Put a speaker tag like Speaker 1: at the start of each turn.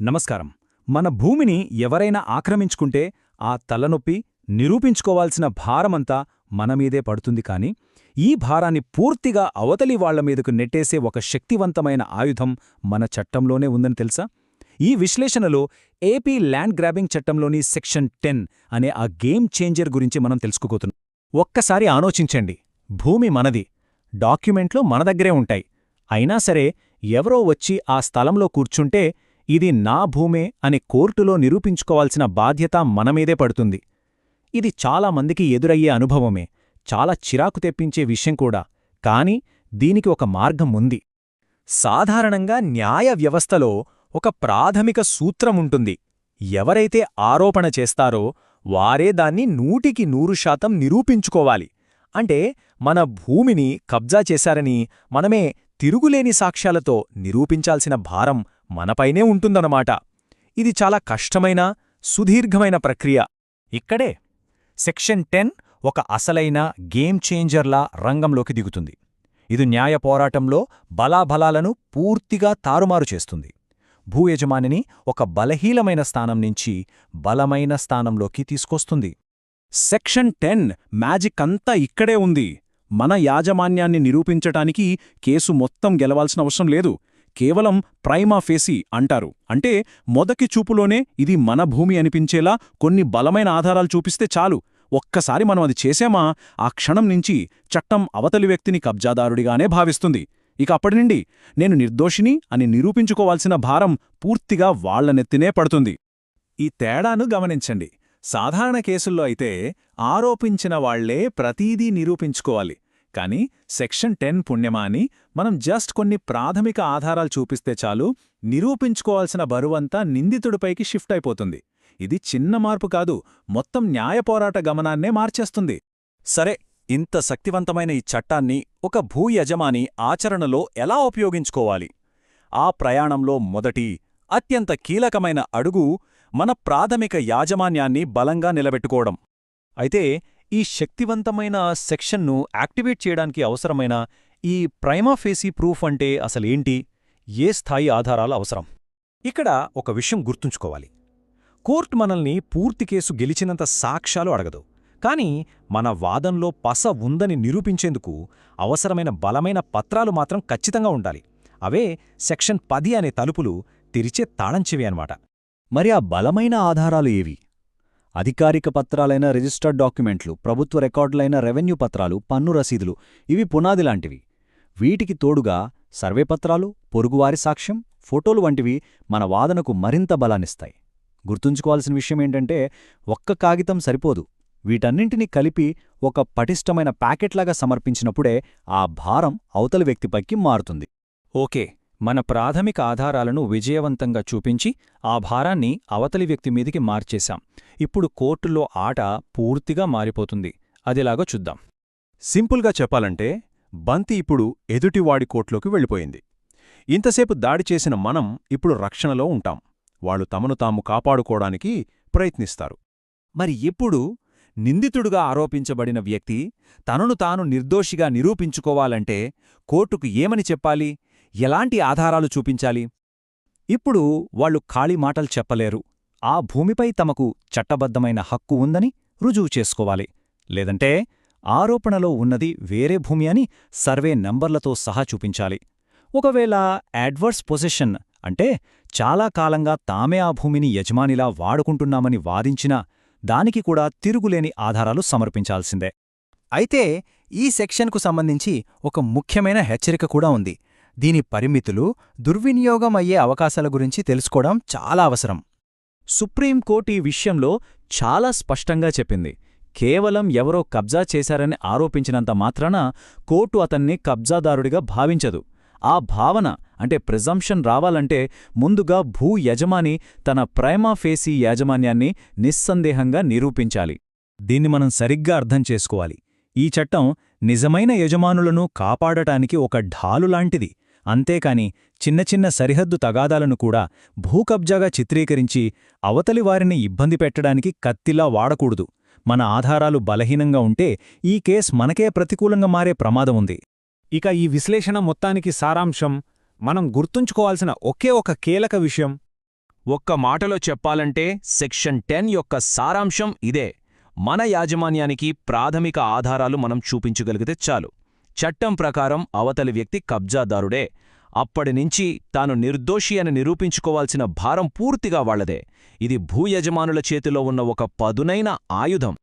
Speaker 1: నమస్కారం. మన భూమిని ఎవరైనా ఆక్రమించుకుంటే ఆ తలనొప్పి నిరూపించుకోవాల్సిన భారమంతా మనమీదే పడుతుంది కాని ఈ భారాన్ని పూర్తిగా అవతలి వాళ్ళ మీదకు నెట్టేసే ఒక శక్తివంతమైన ఆయుధం మన చట్టంలోనే ఉందని తెలుసా? ఈ విశ్లేషణలో ఏపీ ల్యాండ్ గ్రాబింగ్ చట్టంలోని సెక్షన్ టెన్ అనే ఆ గేమ్ చేంజర్ గురించి మనం తెలుసుకోబోతున్నాం. ఒక్కసారి ఆలోచించండి. భూమి మనది. డాక్యుమెంట్లు మన దగ్గరే ఉంటాయి. అయినా సరే ఎవరో వచ్చి ఆ స్థలంలో కూర్చుంటే ఇది నా భూమే అని కోర్టులో నిరూపించుకోవాల్సిన బాధ్యత మనమీదే పడుతుంది. ఇది చాలామందికి ఎదురయ్యే అనుభవమే చాలా చిరాకు తెప్పించే విషయం కూడా కాని దీనికి ఒక మార్గం ఉంది. సాధారణంగా న్యాయ వ్యవస్థలో ఒక ప్రాథమిక సూత్రముంటుంది ఎవరైతే ఆరోపణ చేస్తారో వారే దాన్ని నూటికి నూరు శాతం నిరూపించుకోవాలి. అంటే మన భూమిని కబ్జా చేశారని మనమే తిరుగులేని సాక్ష్యాలతో నిరూపించాల్సిన భారం మనపైనే ఉంటుందన్నమాట. ఇది చాలా కష్టమైన సుదీర్ఘమైన ప్రక్రియ. ఇక్కడే సెక్షన్ టెన్ ఒక అసలైన గేమ్ చేంజర్లా రంగంలోకి దిగుతుంది. ఇది న్యాయ పోరాటంలో బలాబలాలను పూర్తిగా తారుమారు చేస్తుంది. భూ యజమానిని ఒక బలహీనమైన స్థానం నుంచి బలమైన స్థానంలోకి తీసుకొస్తుంది. సెక్షన్ టెన్ మ్యాజిక్ అంతా ఇక్కడే ఉంది. మన యాజమాన్యాన్ని నిరూపించటానికి కేసు మొత్తం గెలవాల్సిన అవసరం లేదు. కేవలం ప్రైమా ఫేసి అంటారు. అంటే మొదటి చూపులోనే ఇది మన భూమి అనిపించేలా కొన్ని బలమైన ఆధారాలు చూపిస్తే చాలు. ఒక్కసారి మనం అది చేశామా ఆ క్షణం నుంచి చట్టం అవతలి వ్యక్తిని కబ్జాదారుడిగానే భావిస్తుంది. ఇక అప్పటి నుండి నేను నిర్దోషిని అని నిరూపించుకోవాల్సిన భారం పూర్తిగా వాళ్ళనెత్తినే పడుతుంది. ఈ తేడాను గమనించండి. సాధారణ కేసుల్లో అయితే ఆరోపించిన వాళ్ళే ప్రతీదీ నిరూపించుకోవాలి. కానీ సెక్షన్ టెన్ పుణ్యమా అని మనం జస్ట్ కొన్ని ప్రాథమిక ఆధారాలు చూపిస్తే చాలు నిరూపించుకోవాల్సిన బరువంతా నిందితుడిపైకి షిఫ్ట్ అయిపోతుంది. ఇది చిన్న మార్పు కాదు మొత్తం న్యాయ పోరాట గమనాన్నే మార్చేస్తుంది. సరే ఇంత శక్తివంతమైన ఈ చట్టాన్ని ఒక భూయజమాని ఆచరణలో ఎలా ఉపయోగించుకోవాలి? ఆ ప్రయాణంలో మొదటి అత్యంత కీలకమైన అడుగు మన ప్రాథమిక యాజమాన్యాన్ని బలంగా నిలబెట్టుకోవడం. అయితే ఈ శక్తివంతమైన సెక్షన్ను యాక్టివేట్ చేయడానికి అవసరమైన ఈ ప్రైమాఫేసీ ప్రూఫ్ అంటే అసలేంటి? ఏ స్థాయి ఆధారాలు అవసరం? ఇక్కడ ఒక విషయం గుర్తుంచుకోవాలి. కోర్టు మనల్ని పూర్తి కేసు గెలిచినంత సాక్ష్యాలు అడగదు. కాని మన వాదంలో పస ఉందని నిరూపించేందుకు అవసరమైన బలమైన పత్రాలు మాత్రం ఖచ్చితంగా ఉండాలి. అవే సెక్షన్ పది అనే తలుపులు తెరిచే తాళంచివి అనమాట మరి ఆ బలమైన ఆధారాలు ఏవి? అధికారిక పత్రాలైన రిజిస్టర్డ్ డాక్యుమెంట్లు ప్రభుత్వ రికార్డులైన రెవెన్యూ పత్రాలు పన్ను రసీదులు ఇవి పునాదిలాంటివి వీటికి తోడుగా సర్వే పత్రాలు పొరుగువారి సాక్ష్యం ఫోటోలు వంటివి మన వాదనకు మరింత బలాన్నిస్తాయి. గుర్తుంచుకోవాల్సిన విషయమేంటంటే ఒక్క కాగితం సరిపోదు. వీటన్నింటినీ కలిపి ఒక పటిష్టమైన ప్యాకెట్లాగా సమర్పించినప్పుడే ఆ భారం అవతలి వ్యక్తిపైకి మారుతుంది. ఓకే. మన ప్రాథమిక ఆధారాలను విజయవంతంగా చూపించి ఆ భారాన్ని అవతలి వ్యక్తి మీదికి మార్చేశాం. ఇప్పుడు కోర్టులో ఆట పూర్తిగా మారిపోతుంది. అదిలాగో చూద్దాం. సింపుల్గా చెప్పాలంటే బంతి ఇప్పుడు ఎదుటివాడి కోర్టులోకి వెళ్ళిపోయింది. ఇంతసేపు దాడి చేసిన మనం ఇప్పుడు రక్షణలో ఉంటాం. వాళ్ళు తమను తాము కాపాడుకోవడానికి ప్రయత్నిస్తారు. మరి ఎప్పుడు నిందితుడుగా ఆరోపించబడిన వ్యక్తి తనను తాను నిర్దోషిగా నిరూపించుకోవాలంటే కోర్టుకు ఏమని చెప్పాలి? ఎలాంటి ఆధారాలు చూపించాలి? ఇప్పుడు వాళ్ళు ఖాళీ మాటలు చెప్పలేరు. ఆ భూమిపై తమకు చట్టబద్ధమైన హక్కు ఉందని రుజువు చేసుకోవాలి. లేదంటే ఆరోపణలో ఉన్నది వేరే భూమి అని సర్వే నంబర్లతో సహా చూపించాలి. ఒకవేళ అడ్వర్స్ పొజిషన్ అంటే చాలా కాలంగా తామే ఆ భూమిని యజమానిలా వాడుకుంటున్నామని వాదించినా దానికి కూడా తిరుగులేని ఆధారాలు సమర్పించాల్సిందే. అయితే ఈ సెక్షన్కు సంబంధించి ఒక ముఖ్యమైన హెచ్చరిక కూడా ఉంది. దీని పరిమితులు దుర్వినియోగం అయ్యే అవకాశాల గురించి తెలుసుకోవడం చాలా అవసరం. సుప్రీంకోర్టు ఈ విషయంలో చాలా స్పష్టంగా చెప్పింది. కేవలం ఎవరో కబ్జా చేశారని ఆరోపించినంత మాత్రాన కోర్టు అతన్ని కబ్జాదారుడిగా భావించదు. ఆ భావన అంటే ప్రిజంప్షన్ రావాలంటే ముందుగా భూ యజమాని తన ప్రైమాఫేసీ యాజమాన్యాన్ని నిస్సందేహంగా నిరూపించాలి. దీన్ని మనం సరిగ్గా అర్థం చేసుకోవాలి. ఈ చట్టం నిజమైన యజమానులను కాపాడటానికి ఒక ఢాలులాంటిది అంతేకాని చిన్న చిన్న సరిహద్దు తగాదాలను కూడా భూకబ్జాగా చిత్రీకరించి అవతలివారిని ఇబ్బంది పెట్టడానికి కత్తిలా వాడకూడదు. మన ఆధారాలు బలహీనంగా ఉంటే ఈ కేస్ మనకే ప్రతికూలంగా మారే ప్రమాదం ఉంది. ఇక ఈ విశ్లేషణ మొత్తానికి సారాంశం మనం గుర్తుంచుకోవాల్సిన ఒకే ఒక కీలక విషయం.
Speaker 2: ఒక్క మాటలో చెప్పాలంటే సెక్షన్ టెన్ యొక్క సారాంశం ఇదే. మన యాజమాన్యానికి ప్రాథమిక ఆధారాలు మనం చూపించగలిగితే చాలు. చట్టం ప్రకారం అవతలి వ్యక్తి కబ్జాదారుడే. అప్పటినుంచి తాను నిర్దోషి అని నిరూపించుకోవాల్సిన భారం పూర్తిగా వాళ్ళదే. ఇది భూయజమానుల చేతిలో ఉన్న ఒక పదునైన ఆయుధం.